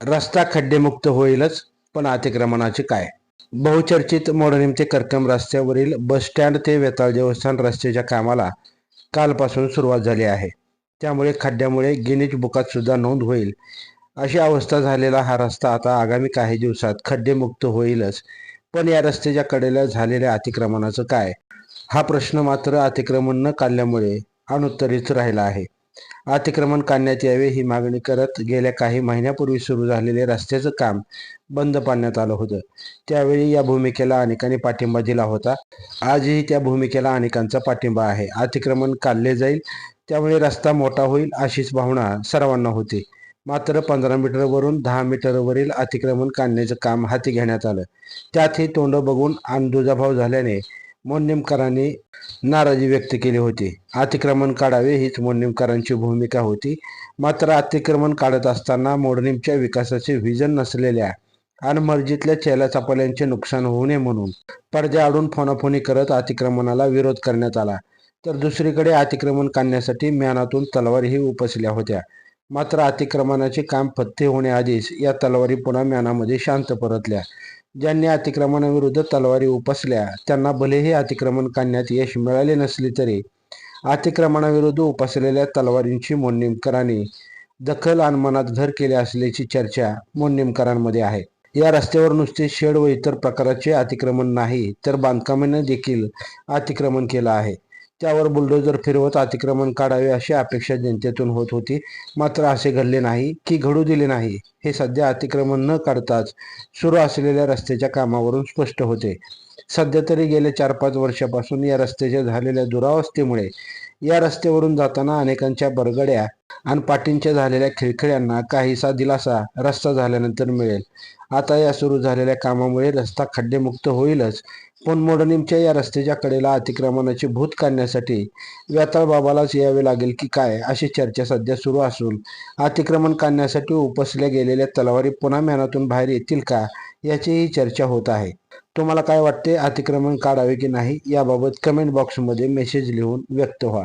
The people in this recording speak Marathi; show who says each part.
Speaker 1: रस्ता खड्डेमुक्त होईलच पण अतिक्रमणाचे काय? बहुचर्चित मोडणीम ते करकम रस्त्यावरील बस स्टँड ते वेताळ देवस्थान रस्त्याच्या कामाला कालपासून सुरुवात झाली आहे. त्यामुळे खड्ड्यामुळे गिनीज बुकात सुद्धा नोंद होईल. अशी अवस्था झालेला हा रस्ता आता आगामी काही दिवसात खड्डेमुक्त होईलच पण या रस्त्याच्या कडेला झालेल्या अतिक्रमणाचं काय? हा प्रश्न मात्र अतिक्रमण न काढल्यामुळे अनुत्तरित राहिला आहे. अतिक्रमण काढण्यात यावे ही मागणी करत गेल्या काही महिन्यापूर्वी सुरू झालेले रस्त्याचं काम बंद पाडण्यात आलं होतं. त्यावेळी या भूमिकेला अनेकांनी पाठिंबा दिला होता. आजही त्या भूमिकेला अनेकांचा पाठिंबा आहे. अतिक्रमण काढले जाईल त्यामुळे रस्ता मोठा होईल अशीच भावना सर्वांना होती. मात्र पंधरा मीटरवरून दहा मीटरवरील अतिक्रमण काढण्याचं काम हाती घेण्यात आलं. त्यातही तोंड बघून अंदुजाभाव झाल्याने मोन्नेमकरांनी नाराजी व्यक्त केली होती. अतिक्रमण काढावे हीच मोन्नेमकरांची भूमिका होती. मात्र अतिक्रमण काढत असताना मोडणीमच्या विकासाचे व्हिजन नसलेल्या आणि मर्जीतल्या चेला नुकसान होऊ नये म्हणून पडद्याआडून फोनाफोनी करत अतिक्रमणाला विरोध करण्यात आला. तर दुसरीकडे अतिक्रमण काढण्यासाठी म्यानातून तलवारीही उपसल्या होत्या. मात्र अतिक्रमणाचे काम फत्ते होण्याआधीच या तलवारी पुन्हा म्यानामध्ये शांत परतल्या. ज्यांनी अतिक्रमणाविरुद्ध तलवारी उपसल्या त्यांना भलेही अतिक्रमण काढण्यात यश मिळाले नसले तरी अतिक्रमणाविरुद्ध उपसलेल्या तलवारींची मोन्निमकरांनी दखल आणि मनात घर केले असल्याची चर्चा मोन्निमकरांमध्ये आहे. या रस्त्यावर नुसते शेड व इतर प्रकाराचे अतिक्रमण नाही तर बांधकामाने देखील अतिक्रमण केलं आहे. त्यावर बुलडोजर फिरवत अतिक्रमण काढावे अशी अपेक्षा जनतेतून होत होती. मात्र असे घडले नाही की घडू दिले नाही. हे सध्या अतिक्रमण न काढताच सुरू असलेल्या रस्त्याच्या कामावरून स्पष्ट होते. सध्या तरी गेल्या चार पाच वर्षापासून या रस्त्याच्या झालेल्या दुरावस्थेमुळे या रस्त्यावरून जाताना अनेकांच्या बरगड्या आणि पाठींच्या झालेल्या खिळखिळ्यांना काहीसा दिलासा रस्ता झाल्यानंतर मिळेल. आता या सुरू झालेल्या कामामुळे रस्ता खड्डेमुक्त होईलच. पण मोडणीमच्या या रस्त्याच्या कडेला अतिक्रमणाचे भूत काढण्यासाठी व्याताळ बाबालाच यावे लागेल की काय अशी चर्चा सध्या सुरू असून अतिक्रमण काढण्यासाठी उपसल्या गेलेल्या तलवारी पुन्हा म्यानातून बाहेर येतील का याचीही चर्चा होत आहे. तुम्हाला काय वाटते? अतिक्रमण काढावे की नाही? याबाबत कमेंट बॉक्समध्ये मेसेज लिहून व्यक्त व्हा.